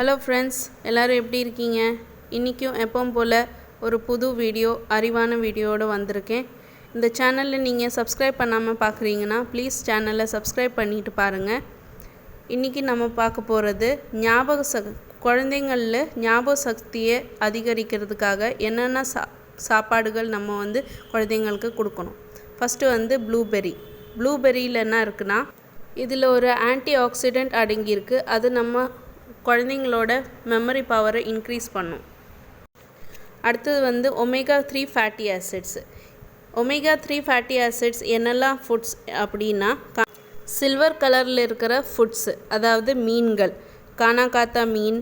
Hello friends எல்லோரும் எப்படி இருக்கீங்க? இன்றைக்கும் எப்பவும் போல் ஒரு புது வீடியோ அறிவான வீடியோடு வந்திருக்கேன். இந்த சேனலில் நீங்கள் சப்ஸ்கிரைப் பண்ணாமல் பார்க்குறீங்கன்னா ப்ளீஸ் சேனலை சப்ஸ்கிரைப் பண்ணிட்டு பாருங்கள் இன்றைக்கி நம்ம பார்க்க போகிறது ஞாபக சக் குழந்தைங்களில் ஞாபக சக்தியை அதிகரிக்கிறதுக்காக என்னென்ன சா சாப்பாடுகள் நம்ம வந்து குழந்தைங்களுக்கு கொடுக்கணும். ஃபஸ்ட்டு வந்து ப்ளூபெர்ரி ப்ளூபெர்ரியில் என்ன இருக்குன்னா இதில் ஒரு ஆன்டி ஆக்சிடெண்ட் அடங்கியிருக்கு. அது நம்ம குழந்தைங்களோட மெமரி பவரை இன்க்ரீஸ் பண்ணும். அடுத்தது வந்து omega three fatty acids omega three fatty acids என்னெல்லாம் ஃபுட்ஸ் அப்படின்னா சில்வர் கலரில் இருக்கிற ஃபுட்ஸு அதாவது மீன்கள் கானாகாத்தா மீன்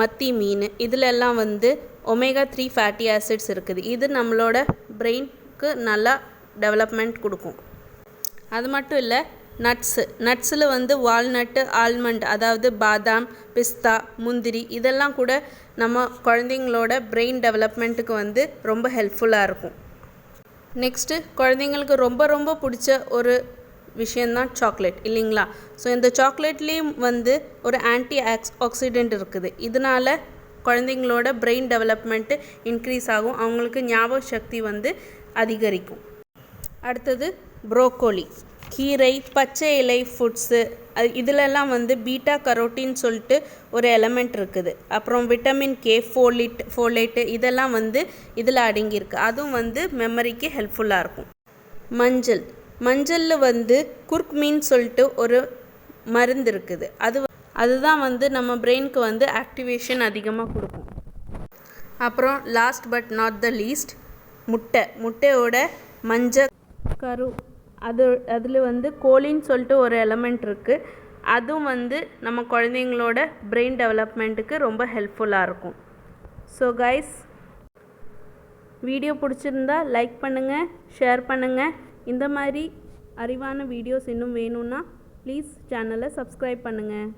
மத்தி மீன் இதிலெல்லாம் வந்து ஒமேகா த்ரீ ஃபேட்டி ஆசிட்ஸ் இருக்குது. இது நம்மளோட பிரெயினுக்கு நல்லா டெவலப்மெண்ட் கொடுக்கும். அது மட்டும் இல்லை நட்ஸு நட்ஸில் வந்து வால்நட்டு ஆல்மண்ட் அதாவது பாதாம் பிஸ்தா முந்திரி இதெல்லாம் கூட நம்ம குழந்தைங்களோட பிரெயின் டெவலப்மெண்ட்டுக்கு வந்து ரொம்ப ஹெல்ப்ஃபுல்லாக இருக்கும். நெக்ஸ்ட்டு குழந்தைங்களுக்கு ரொம்ப ரொம்ப பிடிச்ச ஒரு விஷயந்தான் சாக்லேட் இல்லைங்களா? ஸோ இந்த சாக்லேட்லேயும் வந்து ஒரு ஆன்டி ஆக்ஸ் ஆக்சிடெண்ட் இருக்குது. இதனால் குழந்தைங்களோட பிரெயின் டெவலப்மெண்ட்டு இன்க்ரீஸ் ஆகும். அவங்களுக்கு ஞாபக சக்தி வந்து அதிகரிக்கும். அடுத்தது ப்ரோக்கோலி கீரை பச்சை இலை ஃபுட்ஸு அது இதிலெல்லாம் வந்து பீட்டா கரோட்டின்னு சொல்லிட்டு ஒரு எலமெண்ட் இருக்குது. அப்புறம் விட்டமின் கே ஃபோலிட் ஃபோலேட்டு இதெல்லாம் வந்து இதில் அடங்கியிருக்கு. அதுவும் வந்து மெமரிக்கு ஹெல்ப்ஃபுல்லாக இருக்கும். மஞ்சள். மஞ்சளில் வந்து குர்க்மீன் சொல்லிட்டு ஒரு மருந்து இருக்குது. அது அதுதான் வந்து நம்ம பிரெயினுக்கு வந்து ஆக்டிவேஷன் அதிகமாக கொடுக்கும். அப்புறம் last but not the least முட்டை. முட்டையோட மஞ்சள் கரு அது அதில் வந்து கோலின்னு சொல்லிட்டு ஒரு எலமெண்ட் இருக்குது அதுவும் வந்து நம்ம குழந்தைங்களோட பிரெயின் டெவலப்மெண்ட்டுக்கு ரொம்ப ஹெல்ப்ஃபுல்லாக இருக்கும். ஸோ கைஸ் வீடியோ பிடிச்சிருந்தா லைக் பண்ணுங்கள் ஷேர் பண்ணுங்கள் இந்த மாதிரி அறிவான வீடியோஸ் இன்னும் வேணும்னா ப்ளீஸ் சேனலை சப்ஸ்கிரைப் பண்ணுங்கள்